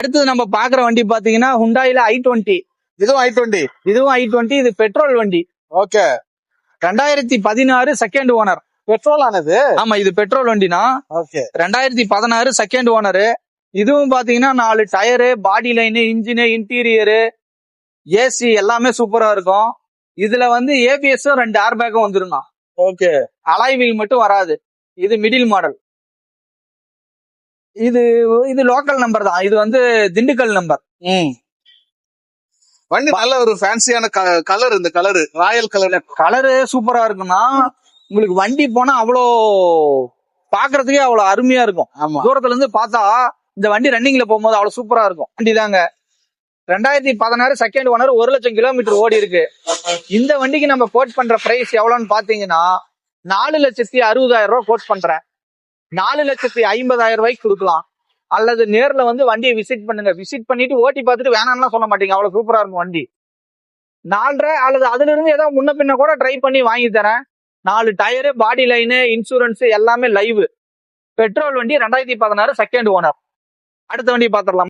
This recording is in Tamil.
அடுத்தது நம்ம பாக்குற வண்டி பாத்தீங்கன்னா ஹுண்டாயில ஐ டுவெண்ட்டி இதுவும் ஐ டுவெண்ட்டி இதுவும் ஐ டுவெண்ட்டி இது பெட்ரோல் வண்டி. ஓகே ரெண்டாயிரத்தி பதினாறு செகண்ட் ஓனர் பெட்ரோல் ஆனது? ஆமா இது பெட்ரோல் வண்டினா. ஓகே ரெண்டாயிரத்தி பதினாறு செகண்ட் ஓனரு இதுவும் பாத்தீங்கன்னா நாலு tyre body line engine interior AC எல்லாமே சூப்பரா இருக்கும். இதுல வந்து ஏபிஎஸும் ரெண்டு ஏர் பேக்கும் வந்துருங்க ஓகே அலாய் வீல் மட்டும் வராது. இது மிடில் மாடல் இது இது லோக்கல் நம்பர் தான். இது வந்து திண்டுக்கல் நம்பர் வண்டி நல்ல ஒரு ஃபேன்சியான கலர் இந்த கலர் ராயல் கலர் கலரு சூப்பரா இருக்கும்னா உங்களுக்கு வண்டி போனா அவ்வளோ பாக்குறதுக்கே அவ்வளோ அருமையா இருக்கும். தூரத்துல இருந்து பார்த்தா இந்த வண்டி ரன்னிங்ல போகும்போது அவ்வளவு சூப்பரா இருக்கும். வண்டி தாங்க ரெண்டாயிரத்தி பதினாறு செகண்ட் ஓனர் ஒரு லட்சம் கிலோமீட்டர் ஓடி இருக்கு. இந்த வண்டிக்கு நம்ம கோட் பண்ற பிரைஸ் எவ்வளவுன்னு பாத்தீங்கன்னா நாலு லட்சத்தி அறுபதாயிரம் ரூபாய் கோட் பண்றேன். நாலு லட்சத்தி ஐம்பதாயிரம் ரூபாய்க்கு கொடுக்கலாம். அல்லது நேர்ல வந்து வண்டியை விசிட் பண்ணுங்க. விசிட் பண்ணிட்டு ஓட்டி பார்த்துட்டு வேணாம்லாம் சொல்ல மாட்டீங்க. அவ்வளவு சூப்பரா இருக்கும் வண்டி. நாலரை அல்லது அதுல இருந்து ஏதாவது முன்ன பின்ன கூட ட்ரை பண்ணி வாங்கி தரேன். நாலு டயரு பாடி லைனு இன்சூரன்ஸ் எல்லாமே லைவ் பெட்ரோல் வண்டி ரெண்டாயிரத்தி பதினாறு செகண்ட் ஓனர் அடுத்த வண்டி பார்த்துடலாம்.